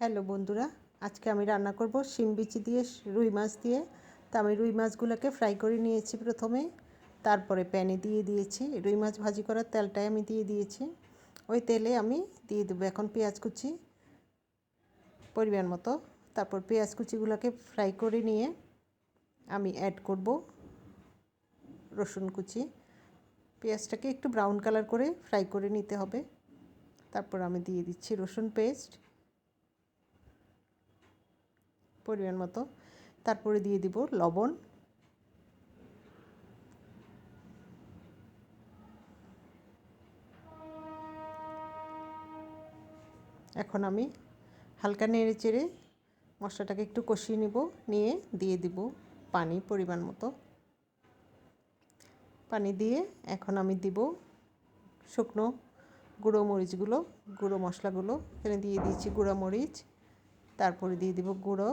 Hello বন্ধুরা, আজকে আমি রান্না করব শিম বিচি দিয়ে, রুই মাছ দিয়ে। তো আমি রুই মাছগুলোকে ফ্রাই করে নিয়েছি প্রথমে। তারপরে প্যানে দিয়ে দিয়েছি। রুই মাছ ভাজি করার তেলটাই আমি দিয়ে দিয়েছি। ওই তেলে আমি দিয়ে দেবো এখন পেঁয়াজ কুচি পরিমাণ মতো। তারপর পেঁয়াজ কুচিগুলোকে ফ্রাই করে নিয়ে আমি অ্যাড করব রসুন কুচি। পেঁয়াজটাকে একটু ব্রাউন কালার করে ফ্রাই করে নিতে হবে। তারপর আমি দিয়ে দিচ্ছি রসুন পেস্ট পরিমাণ মতো। তারপরে দিয়ে দিব লবণ। এখন আমি হালকা নেড়ে চেড়ে মশলাটাকে একটু কষিয়ে নেব। নিয়ে দিয়ে দিব পানি পরিমাণ মতো। পানি দিয়ে এখন আমি দিব শুকনো গুঁড়ো মরিচগুলো, গুঁড়ো মশলাগুলো। এখানে দিয়ে দিয়েছি গুঁড়ো মরিচ তারপরে দিয়ে দিব গুঁড়ো,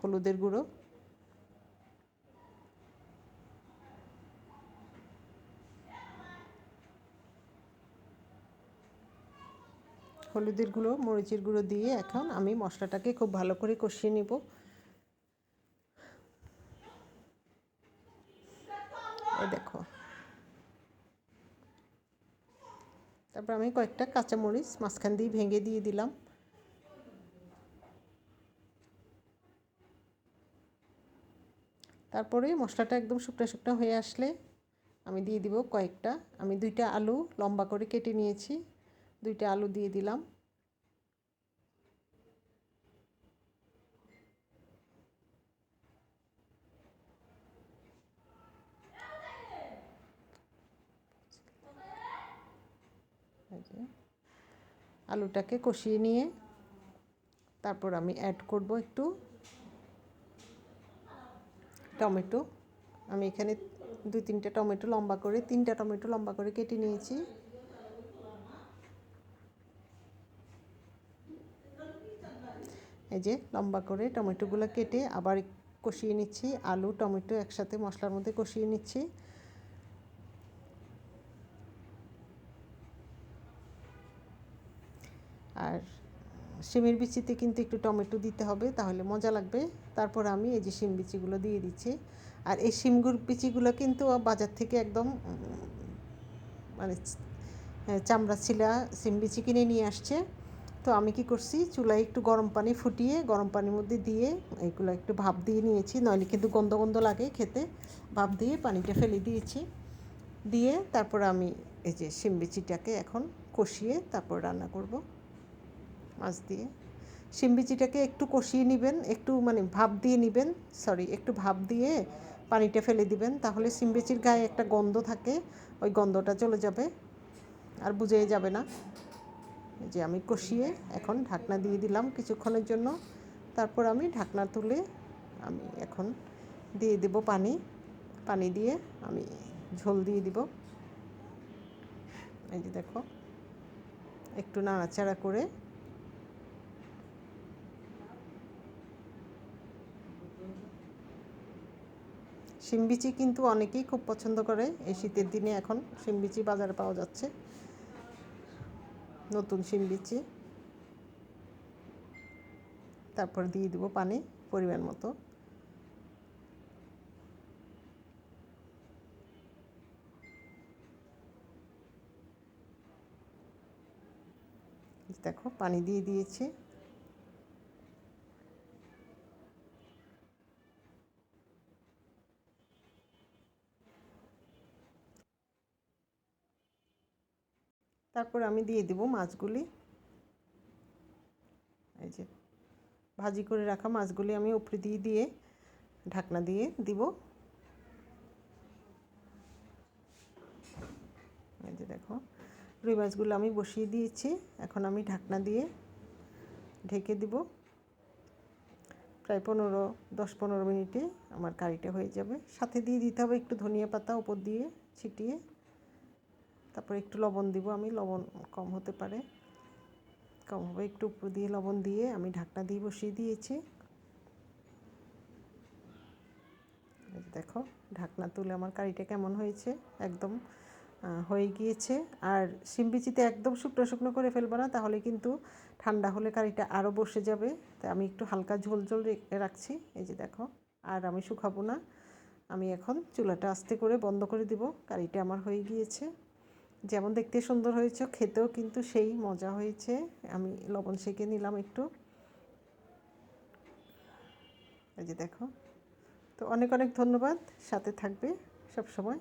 হলুদের গুঁড়ো। হলুদের গুঁড়ো, মরিচের গুঁড়ো দিয়ে এখন আমি মশলাটাকে খুব ভালো করে কষিয়ে নেব। দেখো। তারপর আমি কয়েকটা কাঁচামরিচ মাঝখান দিয়ে ভেঙে দিয়ে দিলাম। তারপরে মশলাটা একদম শুকনো শুকনো হয়ে আসলে আমি দিয়ে দিব কয়েকটা। আমি দুইটা আলু লম্বা করে কেটে নিয়েছি। দুইটা আলু দিয়ে দিলাম। আলুটাকে কষিয়ে নিয়ে তারপর আমি অ্যাড করব একটু। টমেটো। আমি এখানে দুই তিনটে টমেটো লম্বা করে, তিনটা টমেটো লম্বা করে কেটে নিয়েছি। এই যে লম্বা করে টমেটোগুলো কেটে আবার কষিয়ে নিচ্ছি। আলু, টমেটো একসাথে মশলার মধ্যে কষিয়ে নিচ্ছি। আর শিমের বিচিতে কিন্তু একটু টমেটো দিতে হবে, তাহলে মজা লাগবে। তারপর আমি এই যে শিম বিচিগুলো দিয়ে দিচ্ছি। আর এই শিমগুর বিচিগুলো কিন্তু বাজার থেকে একদম মানে চামড়া ছিলা শিম বিচি কিনে নিয়ে আসছে। তো আমি কি করছি, চুলায় একটু গরম পানি ফুটিয়ে, গরম পানির মধ্যে দিয়ে এগুলো একটু ভাপ দিয়ে নিয়েছি। নইলে কিন্তু গন্ধ গন্ধ লাগে খেতে। ভাপ দিয়ে পানিটা ফেলে দিয়েছি। দিয়ে তারপর আমি এই যে শিম বিচিটাকে এখন কষিয়ে তারপর রান্না করব। মাছ দিয়ে। শিমবিচিটাকে একটু কষিয়ে নেবেন, একটু মানে ভাপ দিয়ে নেবেন সরি একটু ভাপ দিয়ে পানিটা ফেলে দিবেন, তাহলে শিমবিচির গায়ে একটা গন্ধ থাকে, ওই গন্ধটা চলে যাবে আর বুঝে যাবে না। যে আমি কষিয়ে এখন ঢাকনা দিয়ে দিলাম কিছুক্ষণের জন্য, তারপর আমি ঢাকনা তুলে আমি এখন দিয়ে দেব পানি পানি দিয়ে আমি ঝোল দিয়ে দিব। এই যে দেখো, একটু নাড়াচাড়া করে শিমবিচি কিন্তু অনেকেই খুব পছন্দ করে। এই শীতের দিনে এখন শিমবিচি বাজারে পাওয়া যাচ্ছে। নতুন শিমবিচি। তারপর দিয়ে দেবো পানি, পরিমাণ মতো। দেখো, পানি দিয়ে দিয়েছি। তারপর আমি দিয়ে দেব মাছগুলি। এই যে, ভাজি করে রাখা মাছগুলি আমি উপরে দিয়ে দিয়ে ঢাকনা দিয়ে দিব। এই যে দেখো, রুই মাছগুলো আমি বসিয়ে দিয়েছি, এখন আমি ঢাকনা দিয়ে ঢেকে দিব। প্রায় পনেরো, দশ পনেরো মিনিটে আমার কারিটা হয়ে যাবে। সাথে দিয়ে দিতে হবে একটু ধনিয়া পাতা উপর দিয়ে ছিটিয়ে। তারপরে একটু লবণ দিব, আমি লবণ কম হতে পারে। কম হবে একটু উপর দিয়ে লবণ দিয়ে আমি ঢাকনা দিয়ে বসিয়ে দিয়েছি। দেখো, ঢাকনা তুলে আমার কারিটা কেমন হয়েছে? একদম হয়ে গিয়েছে। আর শিম বিচিতে একদম শুকনো শুকনো করে ফেলব না, তাহলে কিন্তু ঠান্ডা হলে কারিটা আরও বসে যাবে। তাই আমি একটু হালকা ঝোল ঝোল রাখছি। এই যে দেখো, আর আমি শুকাবো না। আমি এখন চুলাটা আস্তে করে বন্ধ করে দিব, কারিটা আমার হয়ে গিয়েছে। যেমন দেখতে সুন্দর হয়েছে, খেতেও কিন্তু সেই মজা হয়েছে। আমি লবণ সেঁকে নিলাম একটু। এই যে দেখো। তো অনেক অনেক ধন্যবাদ। সাথে থাকবে সব সময়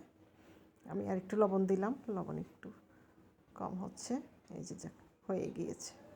আমি আর একটু লবণ দিলাম। লবণ একটু কম হচ্ছে। এই যে, হয়ে গিয়েছে।